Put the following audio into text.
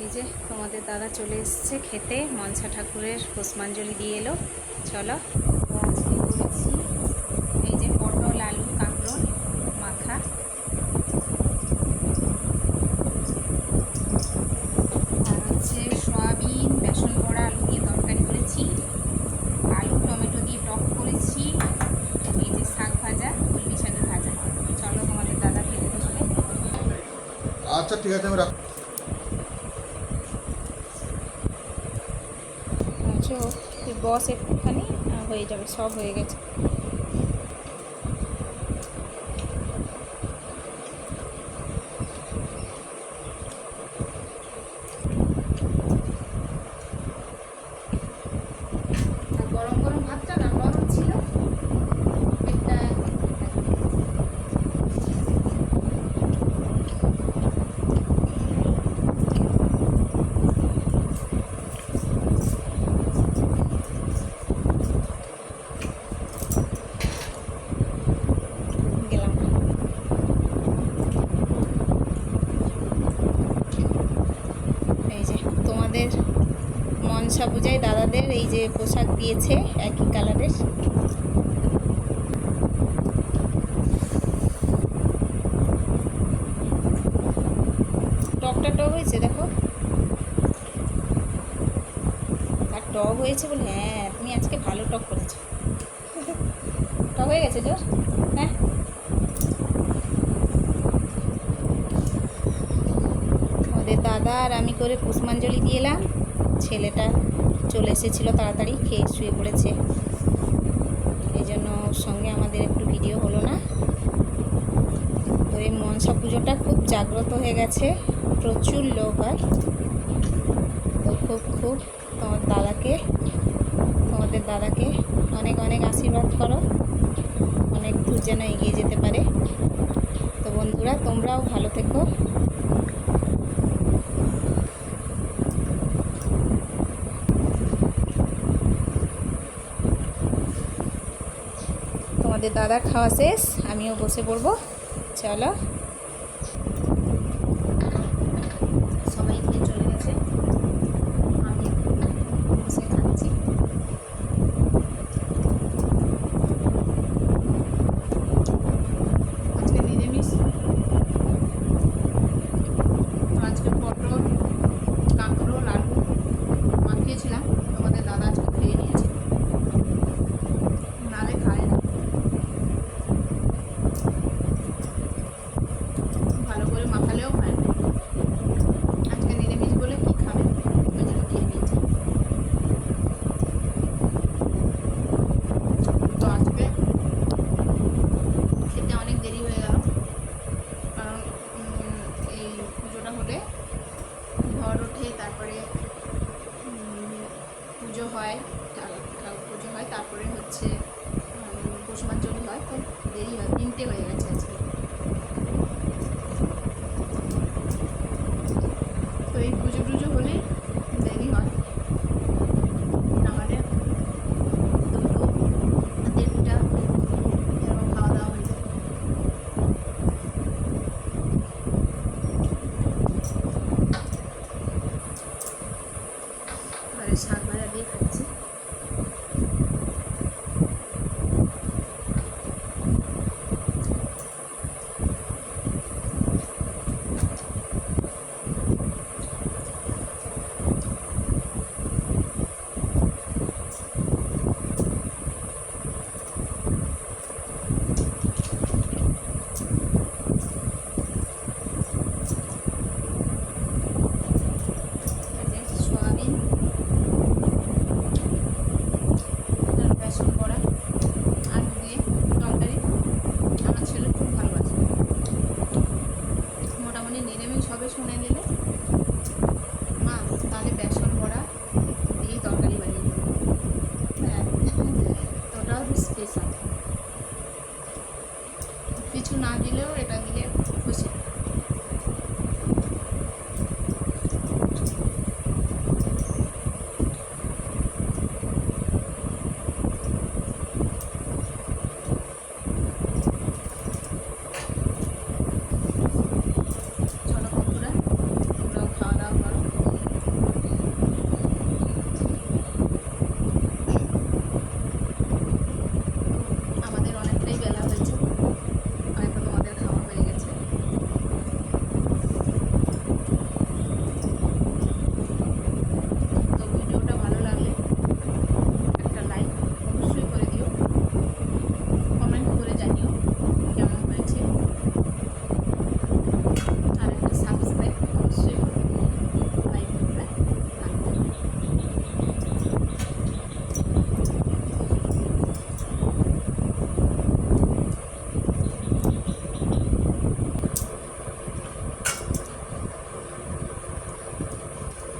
এই যে তোমাদের দাদা চলে এসছে খেতে, মনসা ঠাকুরের পুষ্পাঞ্জলি দিয়ে এলো। চলো। আজকে এই যে পটল, আলু, কাঁকরোল, মাখা। আর হচ্ছে সয়াবিন, বেসন বড়া, আলু দিয়ে তরকারি করেছি। আলু, টমেটো দিয়ে টক করেছি। এই যে শাক ভাজা, কলমি শাকের ভাজা। চলো তোমাদের দাদা খেতে বসবে। আচ্ছা ঠিক আছে, আমি রাখ আচ্ছা তুই বস একটুখানি হয়ে যাবে সব হয়ে গেছে। তোমাদের মনসা পূজায় দাদাদের এই যে পোশাক দিয়েছে একই কালারের। টকটা টক হয়েছে দেখো। আর টক হয়েছে বলে হ্যাঁ তুমি আজকে ভালো টক করেছ। টক হয়ে গেছে জোর? হ্যাঁ? আর আমি করে পুষ্পাঞ্জলি দিয়ে এলাম। ছেলেটা চলে এসেছিল তাড়াতাড়ি, খেয়ে শুয়ে পড়েছে। এই জন্য ওর সঙ্গে আমাদের একটু ভিডিও হলো না। তো এই মনসা পুজোটা খুব জাগ্রত হয়ে গেছে। প্রচুর লোক হয়। তো খুব খুব তোমার দাদাকে, তোমাদের দাদাকে অনেক অনেক আশীর্বাদ করো। অনেক দূর যেন এগিয়ে যেতে পারে তো বন্ধুরা তোমরাও ভালো থেকো তোমাদের দাদার খাওয়া শেষ আমিও বসে পড়ব। চলো সবাই খেয়ে চলে গেছে আমি একটু বসে খাচ্ছি আজকে নিরামিষ আজকে পটল কাঁকরোল আলু মাখিয়েছিলাম তোমাদের দাদা আজকে খেয়ে নিয়েছে নালে খায় না ভালো করে মাখালেও খায় না আজকে নিরামিষ বলে কি খাবে ওই জন্য খেয়ে নিয়েছে তো আজকে খেতে অনেক দেরি হয়ে গেল কারণ উম, এই পুজোটা হলে ঘর ওঠে তারপরে উম, পুজো হয় পুজো হয় তারপরে হচ্ছে উম, পুষ্পাঞ্জলি হয় তো দেরি হয় তিনটে হয়ে গেছে আজকে। শাক ভাজা দিয়ে খাচ্ছি।